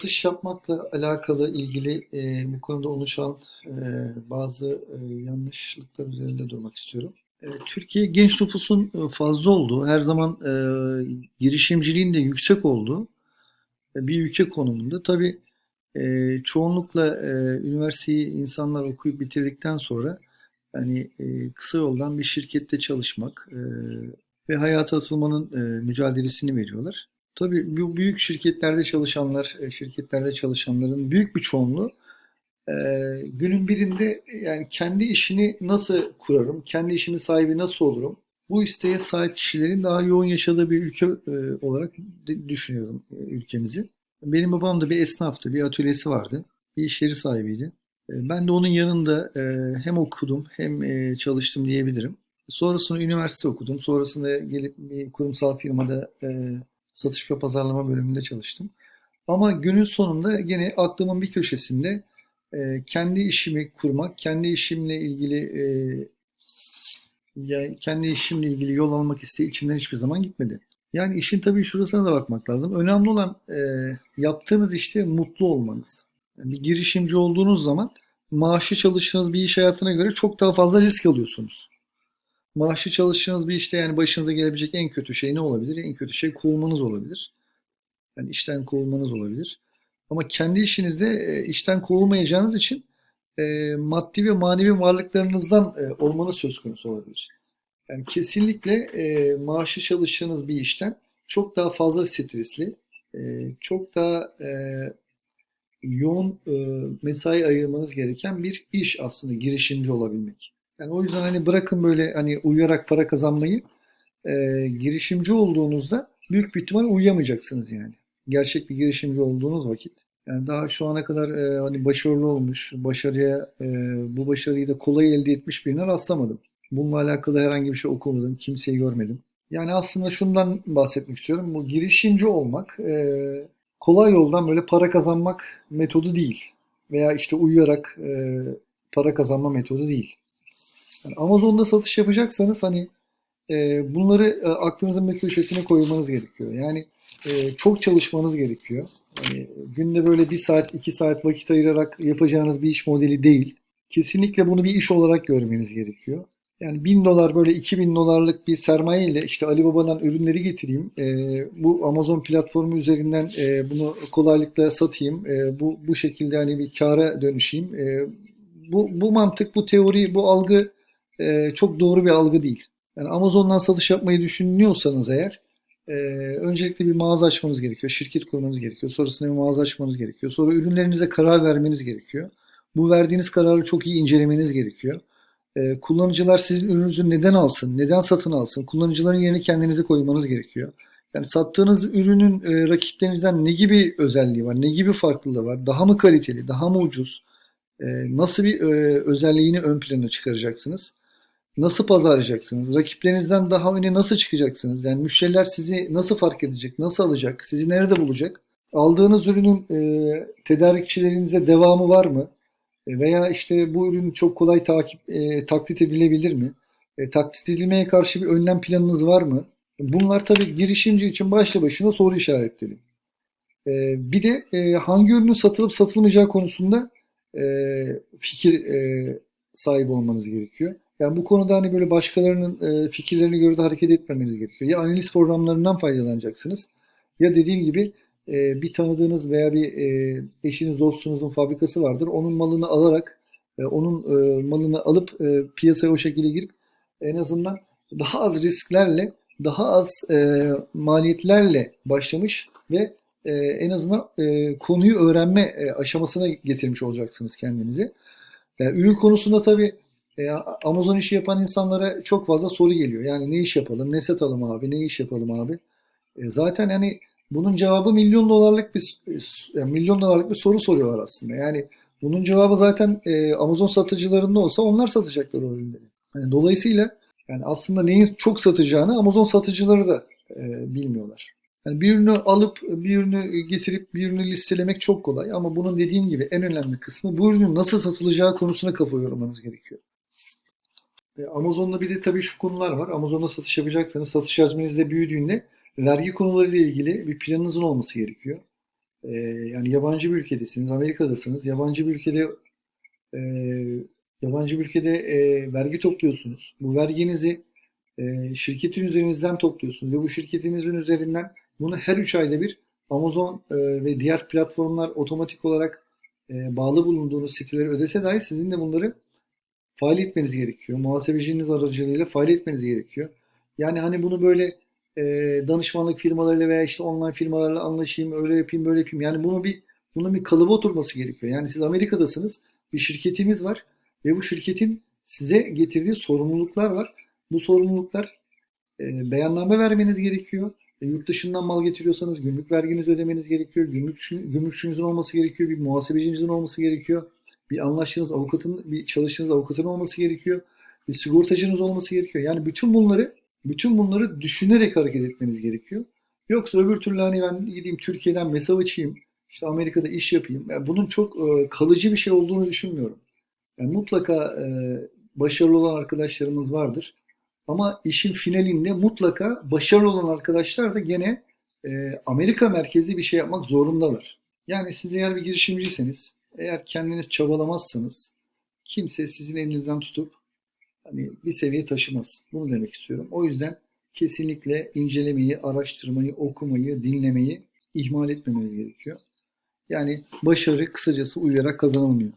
Satış yapmakla alakalı ilgili e, bu konuda oluşan e, bazı e, yanlışlıklar üzerinde durmak istiyorum. E, Türkiye genç nüfusun e, fazla olduğu, her zaman e, girişimciliğin de yüksek olduğu e, bir ülke konumunda. Tabii e, çoğunlukla e, üniversiteyi insanlar okuyup bitirdikten sonra yani e, kısa yoldan bir şirkette çalışmak e, ve hayata atılmanın e, mücadelesini veriyorlar. Tabii bu büyük şirketlerde çalışanlar, e, şirketlerde çalışanların büyük bir çoğunluğu e, günün birinde yani kendi işini nasıl kurarım, kendi işimin sahibi nasıl olurum? Bu isteğe sahip kişilerin daha yoğun yaşadığı bir ülke e, olarak düşünüyorum ülkemizi. Benim babam da bir esnaftı, bir atölyesi vardı, bir iş yeri sahibiydi. Ben de onun yanında hem okudum hem çalıştım diyebilirim. Sonrasında üniversite okudum. Sonrasında gelip bir kurumsal firmada satış ve pazarlama bölümünde çalıştım. Ama günün sonunda gene aklımın bir köşesinde e, kendi işimi kurmak, kendi işimle ilgili e, yani kendi işimle ilgili yol almak isteği içimden hiçbir zaman gitmedi. Yani işin tabii şurasına da bakmak lazım. Önemli olan e, yaptığınız işte mutlu olmanız. Yani bir girişimci olduğunuz zaman maaşı çalıştığınız bir iş hayatına göre çok daha fazla risk alıyorsunuz maaşlı çalıştığınız bir işte yani başınıza gelebilecek en kötü şey ne olabilir? En kötü şey kovulmanız olabilir. Yani işten kovulmanız olabilir. Ama kendi işinizde e, işten kovulmayacağınız için e, maddi ve manevi varlıklarınızdan e, olmanız söz konusu olabilir. Yani kesinlikle e, maaşı çalıştığınız bir işten çok daha fazla stresli, e, çok daha yoğun mesai ayırmanız gereken bir iş aslında girişimci olabilmek. Yani o yüzden hani bırakın böyle hani uyuyarak para kazanmayı e, girişimci olduğunuzda büyük bir ihtimal uyuyamayacaksınız yani. Gerçek bir girişimci olduğunuz vakit. Yani daha şu ana kadar e, hani başarılı olmuş, başarıya e, bu başarıyı da kolay elde etmiş birine rastlamadım. Bununla alakalı herhangi bir şey okumadım, kimseyi görmedim. Yani aslında şundan bahsetmek istiyorum. Bu girişimci olmak e, kolay yoldan böyle para kazanmak metodu değil. Veya işte uyuyarak e, para kazanma metodu değil. Yani Amazon'da satış yapacaksanız hani e, bunları e, aklınızın bir köşesine koymanız gerekiyor. Yani e, çok çalışmanız gerekiyor. Yani, günde böyle bir saat, iki saat vakit ayırarak yapacağınız bir iş modeli değil. Kesinlikle bunu bir iş olarak görmeniz gerekiyor. Yani bin dolar böyle iki bin dolarlık bir sermaye ile işte Alibaba'dan ürünleri getireyim. E, bu Amazon platformu üzerinden e, bunu kolaylıkla satayım. E, bu bu şekilde hani bir kâra dönüşeyim. E, bu bu mantık, bu teori, bu algı e, çok doğru bir algı değil. Yani Amazon'dan satış yapmayı düşünüyorsanız eğer e, öncelikle bir mağaza açmanız gerekiyor. Şirket kurmanız gerekiyor. Sonrasında bir mağaza açmanız gerekiyor. Sonra ürünlerinize karar vermeniz gerekiyor. Bu verdiğiniz kararı çok iyi incelemeniz gerekiyor. E, kullanıcılar sizin ürününüzü neden alsın, neden satın alsın? Kullanıcıların yerine kendinizi koymanız gerekiyor. Yani sattığınız ürünün e, rakiplerinizden ne gibi özelliği var, ne gibi farklılığı var? Daha mı kaliteli, daha mı ucuz? E, nasıl bir e, özelliğini ön plana çıkaracaksınız? Nasıl pazarlayacaksınız? Rakiplerinizden daha öne nasıl çıkacaksınız? Yani müşteriler sizi nasıl fark edecek? Nasıl alacak? Sizi nerede bulacak? Aldığınız ürünün e, tedarikçilerinize devamı var mı? E, veya işte bu ürün çok kolay takip e, taklit edilebilir mi? E, taklit edilmeye karşı bir önlem planınız var mı? Bunlar tabii girişimci için başlı başına soru işaretleri. E, bir de e, hangi ürünün satılıp satılmayacağı konusunda e, fikir e, sahibi olmanız gerekiyor. Yani bu konuda hani böyle başkalarının e, fikirlerine göre de hareket etmemeniz gerekiyor. Ya analiz programlarından faydalanacaksınız ya dediğim gibi e, bir tanıdığınız veya bir e, eşiniz dostunuzun fabrikası vardır. Onun malını alarak onun malını alıp piyasaya o şekilde girip en azından daha az risklerle daha az maliyetlerle başlamış ve en azından konuyu öğrenme aşamasına getirmiş olacaksınız kendinizi. E, ürün konusunda tabii e, Amazon işi yapan insanlara çok fazla soru geliyor. Yani ne iş yapalım, ne satalım abi, ne iş yapalım abi. E, zaten hani bunun cevabı milyon dolarlık bir yani milyon dolarlık bir soru soruyorlar aslında. Yani bunun cevabı zaten e, Amazon satıcılarında olsa onlar satacaklar o ürünleri. Yani dolayısıyla yani aslında neyin çok satacağını Amazon satıcıları da e, bilmiyorlar. Yani bir ürünü alıp bir ürünü getirip bir ürünü listelemek çok kolay ama bunun dediğim gibi en önemli kısmı bu ürünün nasıl satılacağı konusuna kafa yormanız gerekiyor. E, Amazon'da bir de tabii şu konular var. Amazon'da satış yapacaksanız satış hacminizde büyüdüğünde vergi konularıyla ilgili bir planınızın olması gerekiyor. e, yani yabancı bir ülkedesiniz, Amerika'dasınız. Yabancı bir ülkede e, yabancı bir ülkede vergi topluyorsunuz. Bu verginizi şirketin üzerinizden topluyorsunuz ve bu şirketinizin üzerinden bunu her 3 ayda bir Amazon ve diğer platformlar otomatik olarak bağlı bulunduğunuz siteleri ödese dahi sizin de bunları faal etmeniz gerekiyor. Muhasebeciniz aracılığıyla faal etmeniz gerekiyor. Yani hani bunu böyle e, danışmanlık firmalarıyla veya işte online firmalarla anlaşayım, öyle yapayım, böyle yapayım. Yani bunu bir bunun bir kalıba oturması gerekiyor. Yani siz Amerika'dasınız, bir şirketiniz var ve bu şirketin size getirdiği sorumluluklar var. Bu sorumluluklar e, beyanname vermeniz gerekiyor. E, yurt dışından mal getiriyorsanız gümrük verginizi ödemeniz gerekiyor. Gümrükçü, gümrükçünüzün olması gerekiyor. Bir muhasebecinizin olması gerekiyor. Bir anlaştığınız avukatın, bir çalıştığınız avukatın olması gerekiyor. Bir sigortacınız olması gerekiyor. Yani bütün bunları bütün bunları düşünerek hareket etmeniz gerekiyor. Yoksa öbür türlü hani ben gideyim Türkiye'den mesaj açayım, işte Amerika'da iş yapayım. Yani bunun çok e, kalıcı bir şey olduğunu düşünmüyorum. Yani mutlaka e, başarılı olan arkadaşlarımız vardır. Ama işin finalinde mutlaka başarılı olan arkadaşlar da gene e, Amerika merkezli bir şey yapmak zorundalar. Yani siz eğer bir girişimciyseniz, eğer kendiniz çabalamazsanız kimse sizin elinizden tutup hani bir seviye taşımaz. Bunu demek istiyorum. O yüzden kesinlikle incelemeyi, araştırmayı, okumayı, dinlemeyi ihmal etmemeniz gerekiyor. Yani başarı kısacası uyuyarak kazanılmıyor.